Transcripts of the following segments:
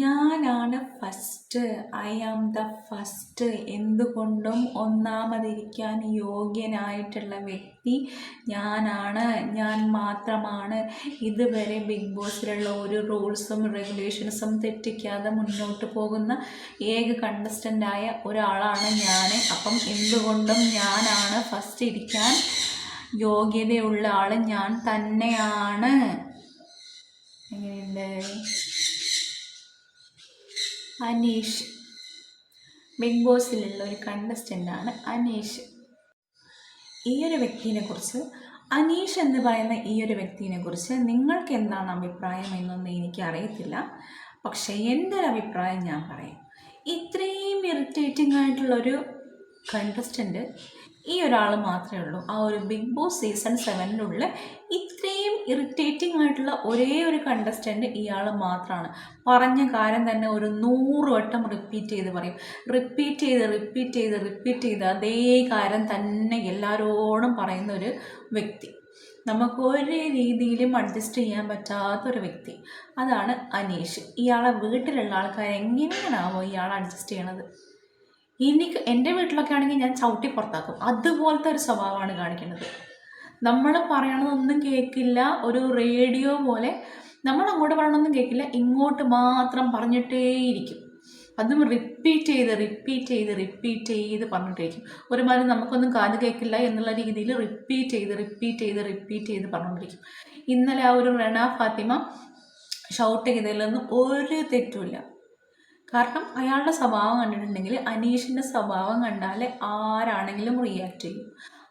ഞാനാണ് first I am the first എന്തുകൊണ്ടും ഒന്നാമതിരിക്കാൻ യോഗ്യനായിട്ടുള്ള വ്യക്തി ഞാനാണ്. ഞാൻ മാത്രമാണ്. ഇതുവരെ ബിഗ് ബോസിലുള്ള ഒരു റൂൾസും റെഗുലേഷൻസും തെറ്റിക്കാതെ മുന്നോട്ട് പോകുന്ന ഏക കണ്ടസ്റ്റന്റായ ഒരാളാണ് ഞാൻ. അപ്പം എന്തുകൊണ്ടും ഞാനാണ് ഫസ്റ്റ് ഇരിക്കാൻ യോഗ്യതയുള്ള ആൾ ഞാൻ തന്നെയാണ്. എങ്ങനെയുണ്ട്? അനീഷ്. ബിഗ് ബോസിലുള്ള ഒരു കണ്ടസ്റ്റന്റാണ് അനീഷ്. ഈ ഒരു വ്യക്തിനെ കുറിച്ച് അനീഷ് എന്ന് പറയുന്ന ഈ ഒരു വ്യക്തിനെ കുറിച്ച് നിങ്ങൾക്ക് എന്താണ് അഭിപ്രായം എന്നൊന്നും എനിക്ക് അറിയത്തില്ല പക്ഷേ എന്റെ ഒരു അഭിപ്രായം ഞാൻ പറയാം. ഇത്രയും ഇറിറ്റേറ്റിംഗ് ആയിട്ടുള്ളൊരു കണ്ടസ്റ്റന്റ് ഈ ഒരാൾ മാത്രമേ ഉള്ളൂ. ആ ഒരു ബിഗ് ബോസ് സീസൺ സെവനിലുള്ള ഇത്രയും ഇറിറ്റേറ്റിംഗ് ആയിട്ടുള്ള ഒരേ ഒരു കണ്ടസ്റ്റന്റ് ഇയാൾ മാത്രമാണ് പറഞ്ഞ കാര്യം തന്നെ ഒരു നൂറ് വട്ടം റിപ്പീറ്റ് ചെയ്ത് പറയും. റിപ്പീറ്റ് ചെയ്ത് റിപ്പീറ്റ് ചെയ്ത് റിപ്പീറ്റ് ചെയ്ത് അതേ കാര്യം തന്നെ എല്ലാവരോടും പറയുന്ന ഒരു വ്യക്തി. നമുക്ക് ഒരു രീതിയിലും അഡ്ജസ്റ്റ് ചെയ്യാൻ പറ്റാത്തൊരു വ്യക്തി. അതാണ് അനീഷ്. ഇയാളെ വീട്ടിലുള്ള ആൾക്കാർ എങ്ങനെയാണാവോ ഇയാൾ അഡ്ജസ്റ്റ് ചെയ്യണത്? എനിക്ക് എന്റെ വീട്ടിലൊക്കെ ആണെങ്കിൽ ഞാൻ ചവിട്ടി പുറത്താക്കും. അതുപോലത്തെ ഒരു സ്വഭാവമാണ് കാണിക്കുന്നത്. നമ്മൾ പറയണതൊന്നും കേൾക്കില്ല ഒരു റേഡിയോ പോലെ നമ്മൾ അങ്ങോട്ട് പറയണതൊന്നും കേൾക്കില്ല ഇങ്ങോട്ട് മാത്രം പറഞ്ഞിട്ടേയിരിക്കും. അതും റിപ്പീറ്റ് ചെയ്ത് റിപ്പീറ്റ് ചെയ്ത് റിപ്പീറ്റ് ചെയ്ത് പറഞ്ഞിട്ടിരിക്കും ഒരുമാതിരി നമുക്കൊന്നും കാത് കേൾക്കില്ല എന്നുള്ള രീതിയിൽ റിപ്പീറ്റ് ചെയ്ത് റിപ്പീറ്റ് ചെയ്ത് റിപ്പീറ്റ് ചെയ്ത് പറഞ്ഞുകൊണ്ടിരിക്കും. ഇന്നലെ ആ ഒരു റണ ഫാത്തിമ ഷൗട്ട് ചെയ്തതിലൊന്നും ഒരു തെറ്റുമില്ല. കാരണം അയാളുടെ സ്വഭാവം കണ്ടിട്ടുണ്ടെങ്കിൽ അനീഷിന്റെ സ്വഭാവം കണ്ടാൽ ആരാണെങ്കിലും റിയാക്ട് ചെയ്യും.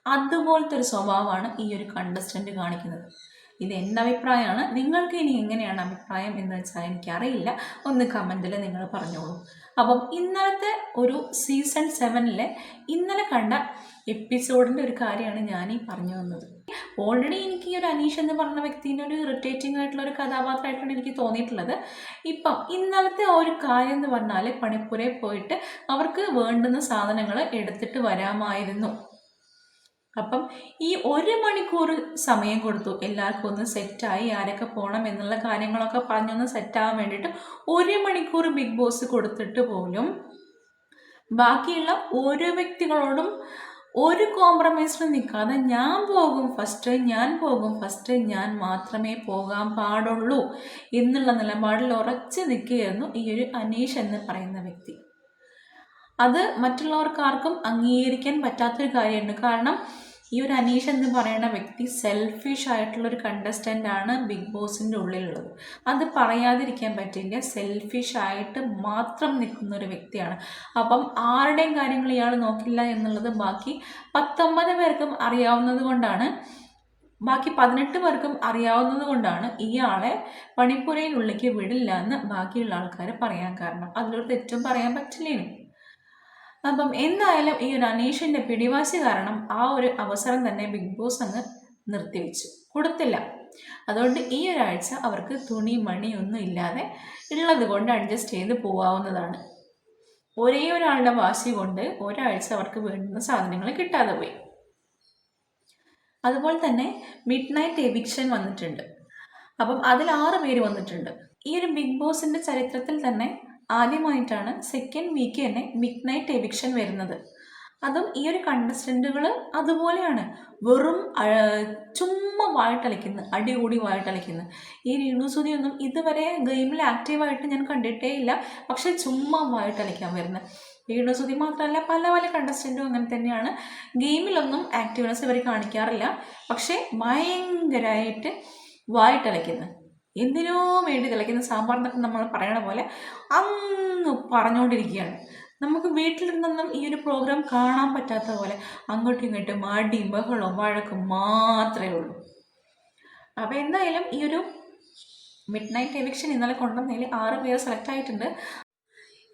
അതുപോലത്തെ ഒരു സ്വഭാവമാണ് ഈ ഒരു കണ്ടസ്റ്റന്റ് കാണിക്കുന്നത്. ഇത് എന്റെ അഭിപ്രായമാണ്. നിങ്ങൾക്ക് ഇനി എങ്ങനെയാണ് അഭിപ്രായം എന്ന് വെച്ചാൽ എനിക്കറിയില്ല. ഒന്ന് കമന്റിൽ നിങ്ങൾ പറഞ്ഞോളൂ. അപ്പം ഇന്നലത്തെ ഒരു സീസൺ സെവനിലെ ഇന്നലെ കണ്ട എപ്പിസോഡിന്റെ ഒരു കാര്യമാണ് ഞാൻ ഈ പറഞ്ഞു വന്നത്. ഓൾറെഡി എനിക്ക് ഈ ഒരു അനീഷ് എന്ന് പറഞ്ഞ വ്യക്തിന്റെ ഒരു ഇറിറ്റേറ്റിംഗ് ആയിട്ടുള്ള ഒരു കഥാപാത്രമായിട്ടാണ് എനിക്ക് തോന്നിയിട്ടുള്ളത്. ഇപ്പം ഇന്നലത്തെ ഒരു കാര്യം എന്ന് പറഞ്ഞാൽ പണിപ്പുരയിൽ പോയിട്ട് അവർക്ക് വേണ്ടുന്ന സാധനങ്ങൾ എടുത്തിട്ട് വരാമായിരുന്നു. അപ്പം ഈ ഒരു മണിക്കൂർ സമയം കൊടുത്തു. എല്ലാവർക്കും ഒന്ന് സെറ്റായി ആരൊക്കെ പോകണം എന്നുള്ള കാര്യങ്ങളൊക്കെ പറഞ്ഞൊന്ന് സെറ്റാകാൻ വേണ്ടിയിട്ട് ഒരു മണിക്കൂർ ബിഗ് ബോസ് കൊടുത്തിട്ട് പോലും ബാക്കിയുള്ള ഓരോ വ്യക്തികളോടും ഒരു കോംപ്രമൈസിലും നിൽക്കാതെ ഞാൻ പോകും ഫസ്റ്റ് ഞാൻ പോകും ഫസ്റ്റ് ഞാൻ മാത്രമേ പോകാൻ പാടുള്ളൂ എന്നുള്ള നിലപാടിൽ ഉറച്ചു നിൽക്കുകയായിരുന്നു ഈ ഒരു അനീഷ് എന്ന് പറയുന്ന വ്യക്തി. അത് മറ്റുള്ളവർക്ക് ആർക്കും അംഗീകരിക്കാൻ പറ്റാത്തൊരു കാര്യമുണ്ട് കാരണം ഈ ഒരു അനീഷ് എന്ന് പറയുന്ന വ്യക്തി സെൽഫിഷ് ആയിട്ടുള്ളൊരു കണ്ടസ്റ്റന്റ് ആണ് ബിഗ് ബോസിന്റെ ഉള്ളിലുള്ളത്. അത് പറയാതിരിക്കാൻ പറ്റില്ല. സെൽഫിഷ് ആയിട്ട് മാത്രം നിൽക്കുന്ന ഒരു വ്യക്തിയാണ്. അപ്പം ആരുടെയും കാര്യങ്ങൾ ഇയാൾ നോക്കില്ല എന്നുള്ളത് ബാക്കി പത്തൊമ്പത് പേർക്കും അറിയാവുന്നത് കൊണ്ടാണ് ബാക്കി പതിനെട്ട് പേർക്കും അറിയാവുന്നത് കൊണ്ടാണ് ഇയാളെ പണിപ്പുരയിനുള്ളിലേക്ക് വിടില്ല എന്ന് ബാക്കിയുള്ള ആൾക്കാർ പറയാൻ കാരണം. അതിലൊരു തെറ്റും പറയാൻ പറ്റില്ലേനും. അപ്പം എന്തായാലും ഈ ഒരു അനീഷിന്റെ പിടിവാശി കാരണം ആ ഒരു അവസരം തന്നെ ബിഗ് ബോസ് അങ്ങ് നിർത്തിവെച്ചു. കൊടുത്തില്ല. അതുകൊണ്ട് ഈ ഒരാഴ്ച അവർക്ക് തുണി മണി ഒന്നും ഇല്ലാതെ ഉള്ളത് കൊണ്ട് അഡ്ജസ്റ്റ് ചെയ്ത് പോവാവുന്നതാണ്. ഒരേ ഒരാളുടെ വാശി കൊണ്ട് ഒരാഴ്ച അവർക്ക് വേണ്ടുന്ന സാധനങ്ങൾ കിട്ടാതെ പോയി. അതുപോലെ തന്നെ മിഡ് നൈറ്റ് എവിക്ഷൻ വന്നിട്ടുണ്ട്. അപ്പം അതിൽ ആറ് പേര് വന്നിട്ടുണ്ട്. ഈ ഒരു ബിഗ് ബോസിന്റെ ചരിത്രത്തിൽ തന്നെ ആദ്യമായിട്ടാണ് സെക്കൻഡ് വീക്ക് തന്നെ മിഡ് നൈറ്റ് എവിക്ഷൻ വരുന്നത്. അതും ഈ ഒരു കണ്ടസ്റ്റന്റുകൾ അതുപോലെയാണ്. വെറും ചുമ്മാ വായിട്ടളിക്കുന്നത് അടികൂടി വായിട്ടളിക്കുന്നത് ഈ രേണുസുതിയൊന്നും ഇതുവരെ ഗെയിമിൽ ആക്റ്റീവായിട്ട് ഞാൻ കണ്ടിട്ടേ ഇല്ല. പക്ഷെ ചുമ്മാ വായിട്ടളിക്കാൻ വരുന്നത് രേണുസുതി മാത്രമല്ല പല പല കണ്ടസ്റ്റന്റും അങ്ങനെ തന്നെയാണ്. ഗെയിമിലൊന്നും ആക്റ്റീവ്നെസ് ഇവർ കാണിക്കാറില്ല. പക്ഷേ ഭയങ്കരമായിട്ട് വായിട്ടളിക്കുന്നു എന്തിനോ വേണ്ടി തിളയ്ക്കുന്ന സാമ്പാർ എന്നൊക്കെ നമ്മൾ പറയണ പോലെ അങ്ങ് പറഞ്ഞുകൊണ്ടിരിക്കുകയാണ് നമുക്ക് വീട്ടിലിരുന്നൊന്നും ഈ ഒരു പ്രോഗ്രാം കാണാൻ പറ്റാത്ത പോലെ അങ്ങോട്ടും ഇങ്ങോട്ടും അടിയും ബഹളവും വഴക്കും മാത്രമേ ഉള്ളൂ. അപ്പോൾ എന്തായാലും ഈ ഒരു മിഡ് നൈറ്റ് എവിക്ഷൻ ഇന്നലെ കൊണ്ടുവന്നതിൽ ആറ് പേര് സെലക്ട് ആയിട്ടുണ്ട്.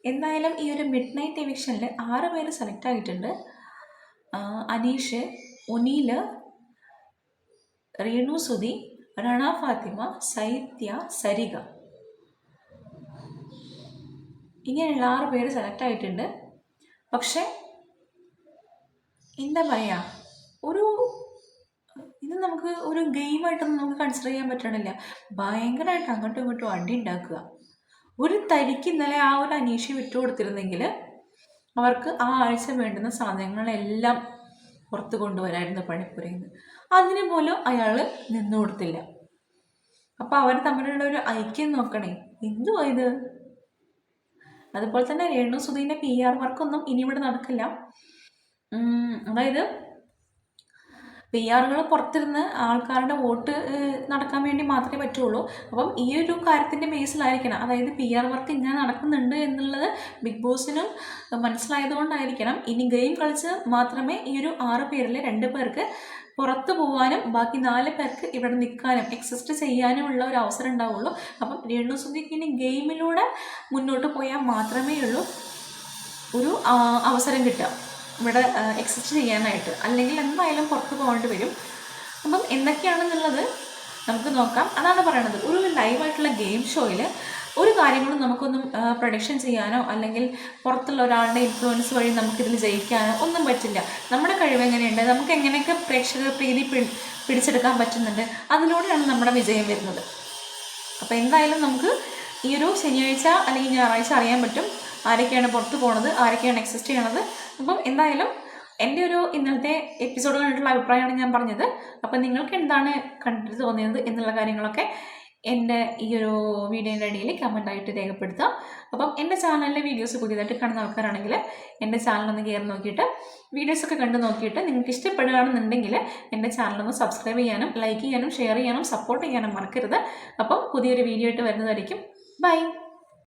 എന്തായാലും ഈ ഒരു മിഡ് നൈറ്റ് എവിക്ഷനിൽ ആറ് പേര് സെലക്ട് ആയിട്ടുണ്ട്. അനീഷ് ഒനീൽ റീണു സുധി രണ ഫാത്തിമ സൈത്യ സരിക ഇങ്ങനെയുള്ള ആറ് പേര് സെലക്ട് ആയിട്ടുണ്ട്. പക്ഷേ എന്താ പറയുക ഒരു ഇത് നമുക്ക് ഒരു ഗെയിമായിട്ടൊന്നും നമുക്ക് കൺസിഡർ ചെയ്യാൻ പറ്റണില്ല. ഭയങ്കരമായിട്ട് അങ്ങോട്ടും ഇങ്ങോട്ടും അടി ഉണ്ടാക്കുക. ഒരു തരിക്ക് ഇന്നലെ ആ ഒരു അനീഷ വിട്ടുകൊടുത്തിരുന്നെങ്കിൽ അവർക്ക് ആ ആഴ്ച വേണ്ടുന്ന സാധനങ്ങളെല്ലാം പുറത്ത് കൊണ്ടുവരായിരുന്നു പണിപ്പുരയിൽ നിന്ന് അതിന് പോലും അയാൾ നിന്നു കൊടുത്തില്ല. അപ്പം അവർ തമ്മിലുള്ള ഒരു ഐക്യം നോക്കണേ. എന്തുവാ ഇത്? അതുപോലെ തന്നെ രേണു സുധീന്റെ പി ആർ വർക്കൊന്നും ഇനി ഇവിടെ നടക്കില്ല. അതായത് പി ആറുകൾ പുറത്തിരുന്ന് ആൾക്കാരുടെ വോട്ട് നടക്കാൻ വേണ്ടി മാത്രമേ പറ്റുള്ളൂ. അപ്പം ഈ ഒരു കാര്യത്തിന്റെ ബേസിലായിരിക്കണം അതായത് പി ആർ വർക്ക് ഇങ്ങനെ നടക്കുന്നുണ്ട് എന്നുള്ളത് ബിഗ് ബോസിനും മനസ്സിലായതുകൊണ്ടായിരിക്കണം. ഇനി ഗെയിം കളിച്ച് മാത്രമേ ഈ ഒരു ആറ് പേരിൽ രണ്ട് പേർക്ക് പുറത്തു പോകാനും ബാക്കി നാല് പേർക്ക് ഇവിടെ നിൽക്കാനും എക്സിസ്റ്റ് ചെയ്യാനുമുള്ള ഒരു അവസരം ഉണ്ടാവുള്ളൂ. അപ്പം രണ്ടു ഇനി ഗെയിമിലൂടെ മുന്നോട്ട് പോയാൽ മാത്രമേ ഉള്ളൂ ഒരു അവസരം കിട്ടുക. ഇവിടെ എക്സിസ്റ്റ് ചെയ്യാനായിട്ട്. അല്ലെങ്കിൽ എന്തായാലും പുറത്ത് പോകേണ്ടി വരും. അപ്പം എന്തൊക്കെയാണെന്നുള്ളത് നമുക്ക് നോക്കാം. അതാണ് പറയണത്. ഒരു ലൈവായിട്ടുള്ള ഗെയിം ഷോയിൽ ഒരു കാര്യങ്ങളും നമുക്കൊന്നും പ്രൊഡിക്ഷൻ ചെയ്യാനോ അല്ലെങ്കിൽ പുറത്തുള്ള ഒരാളുടെ ഇൻഫ്ലുവൻസ് വഴി നമുക്കിതിൽ ജയിക്കാനോ ഒന്നും പറ്റില്ല. നമ്മുടെ കഴിവ് എങ്ങനെയുണ്ട്? നമുക്ക് എങ്ങനെയൊക്കെ പ്രേക്ഷക പ്രീതി പിടി- പിടിച്ചെടുക്കാൻ പറ്റുന്നുണ്ട്? അതിലൂടെയാണ് നമ്മുടെ വിജയം വരുന്നത്. അപ്പോൾ എന്തായാലും നമുക്ക് ഈ ഒരു ശനിയാഴ്ച അല്ലെങ്കിൽ ഞായറാഴ്ച അറിയാൻ പറ്റും. ആരൊക്കെയാണ് പുറത്ത് പോണത് ആരൊക്കെയാണ് എക്സിസ്റ്റ് ചെയ്യണത്. അപ്പം എന്തായാലും എന്റെ ഒരു ഇന്നത്തെ എപ്പിസോഡ് കണ്ടിട്ടുള്ള അഭിപ്രായമാണ് ഞാൻ പറഞ്ഞത്. അപ്പം നിങ്ങൾക്ക് എന്താണ് കണ്ടിട്ട് തോന്നിയത് എന്നുള്ള കാര്യങ്ങളൊക്കെ എന്റെ ഈ ഒരു വീഡിയോയുടെ ഇടയിൽ കമന്റായിട്ട് രേഖപ്പെടുത്താം അപ്പം എന്റെ ചാനലിലെ വീഡിയോസ് പുതിയതായിട്ട് കാണുന്ന ആൾക്കാരാണെങ്കിൽ എന്റെ ചാനലൊന്ന് കയറി നോക്കിയിട്ട് വീഡിയോസൊക്കെ കണ്ട് നോക്കിയിട്ട് നിങ്ങൾക്ക് ഇഷ്ടപ്പെടുകയാണെന്നുണ്ടെങ്കിൽ എന്റെ ചാനലൊന്ന് സബ്സ്ക്രൈബ് ചെയ്യാനും ലൈക്ക് ചെയ്യാനും ഷെയർ ചെയ്യാനും സപ്പോർട്ട് ചെയ്യാനും മറക്കരുത്. അപ്പം പുതിയൊരു വീഡിയോ ആയിട്ട് വരുന്നതായിരിക്കും. ബൈ